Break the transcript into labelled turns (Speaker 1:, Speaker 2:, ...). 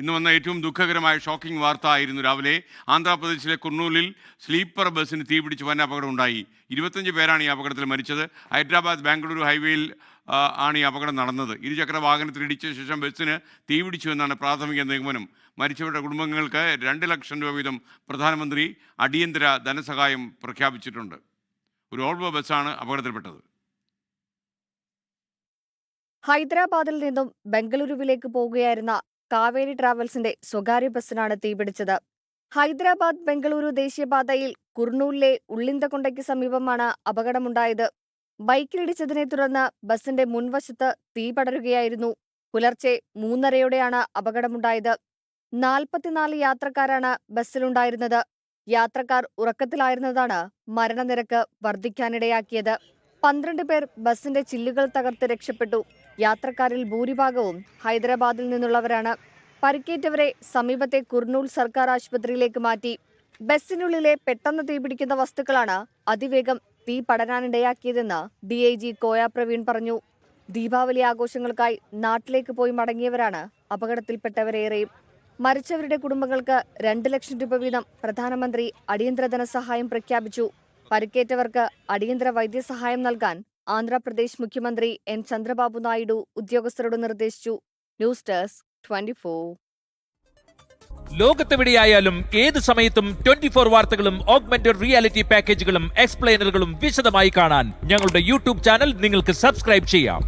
Speaker 1: ഇന്ന് വന്ന ഏറ്റവും ദുഃഖകരമായ ഷോക്കിംഗ് വാർത്ത ആയിരുന്നു രാവിലെ ആന്ധ്രാപ്രദേശിലെ കുർണൂലിൽ സ്ലീപ്പർ ബസ്സിന് തീപിടിച്ച് വൻ അപകടം ഉണ്ടായി. ഇരുപത്തഞ്ച് പേരാണ് ഈ അപകടത്തിൽ മരിച്ചത്. ഹൈദരാബാദ് ബാംഗ്ലൂരു ഹൈവേയിൽ ആണ് ഈ അപകടം നടന്നത്. ഇരുചക്ര വാഹനത്തിൽ ഇടിച്ച ശേഷം ബസ്സിന് തീപിടിച്ചു എന്നാണ് പ്രാഥമിക നിഗമനം. മരിച്ചവരുടെ കുടുംബങ്ങൾക്ക് രണ്ട് ലക്ഷം രൂപ വീതം പ്രധാനമന്ത്രി അടിയന്തര ധനസഹായം പ്രഖ്യാപിച്ചിട്ടുണ്ട്. ഒരു ഓൾവോ ബസ്സാണ് അപകടത്തിൽപ്പെട്ടത്.
Speaker 2: ഹൈദരാബാദിൽ നിന്നും ബംഗളൂരുവിലേക്ക് പോകുകയായിരുന്ന കാവേരി ട്രാവൽസിന്റെ സ്വകാര്യ ബസ്സിനാണ് തീപിടിച്ചത് ഹൈദരാബാദ് ബംഗളൂരു ദേശീയപാതയിൽ കുർണൂലിലെ ഉള്ളിന്തകൊണ്ടയ്ക്ക് സമീപമാണ് അപകടമുണ്ടായത്. ബൈക്കിലിടിച്ചതിനെ തുടർന്ന് ബസിന്റെ മുൻവശത്ത് തീ പടരുകയായിരുന്നു. പുലർച്ചെ മൂന്നരയോടെയാണ് അപകടമുണ്ടായത്. നാൽപ്പത്തിനാല് യാത്രക്കാരാണ് ബസ്സിലുണ്ടായിരുന്നത്. യാത്രക്കാർ ഉറക്കത്തിലായിരുന്നതാണ് മരണനിരക്ക് വർദ്ധിക്കാനിടയാക്കിയത്. പന്ത്രണ്ട് പേർ ബസിന്റെ ചില്ലുകൾ തകർത്ത് രക്ഷപ്പെട്ടു. യാത്രക്കാരിൽ ഭൂരിഭാഗവും ഹൈദരാബാദിൽ നിന്നുള്ളവരാണ്. പരിക്കേറ്റവരെ സമീപത്തെ കുർണൂൽ സർക്കാർ ആശുപത്രിയിലേക്ക് മാറ്റി. ബസ്സിനുള്ളിലെ പെട്ടെന്ന് തീപിടിക്കുന്ന വസ്തുക്കളാണ് അതിവേഗം തീ പടരാനിടയാക്കിയതെന്ന് D I G Koya Praveen പറഞ്ഞു. ദീപാവലി ആഘോഷങ്ങൾക്കായി നാട്ടിലേക്ക് പോയി മടങ്ങിയവരാണ് അപകടത്തിൽപ്പെട്ടവരേറെയും. മരിച്ചവരുടെ കുടുംബങ്ങൾക്ക് രണ്ട് ലക്ഷം രൂപ വീതം പ്രധാനമന്ത്രി അടിയന്തര ധനസഹായം പ്രഖ്യാപിച്ചു. പരിക്കേറ്റവർക്ക് അടിയന്തര വൈദ്യസഹായം നൽകാൻ ആന്ധ്രാപ്രദേശ് മുഖ്യമന്ത്രി എൻ. ചന്ദ്രബാബു നായിഡു ഉദ്യോഗസ്ഥരോട് നിർദ്ദേശിച്ചു. News desk twenty four.
Speaker 3: ലോകത്തെവിടെയായാലും ഏത് സമയത്തും ട്വന്റി ഫോർ വാർത്തകളും ഓഗ്മെന്റഡ് റിയാലിറ്റി പാക്കേജുകളും എക്സ്പ്ലെയിനറുകളും വിശദമായി കാണാൻ ഞങ്ങളുടെ യൂട്യൂബ് ചാനൽ നിങ്ങൾക്ക് സബ്സ്ക്രൈബ് ചെയ്യാം.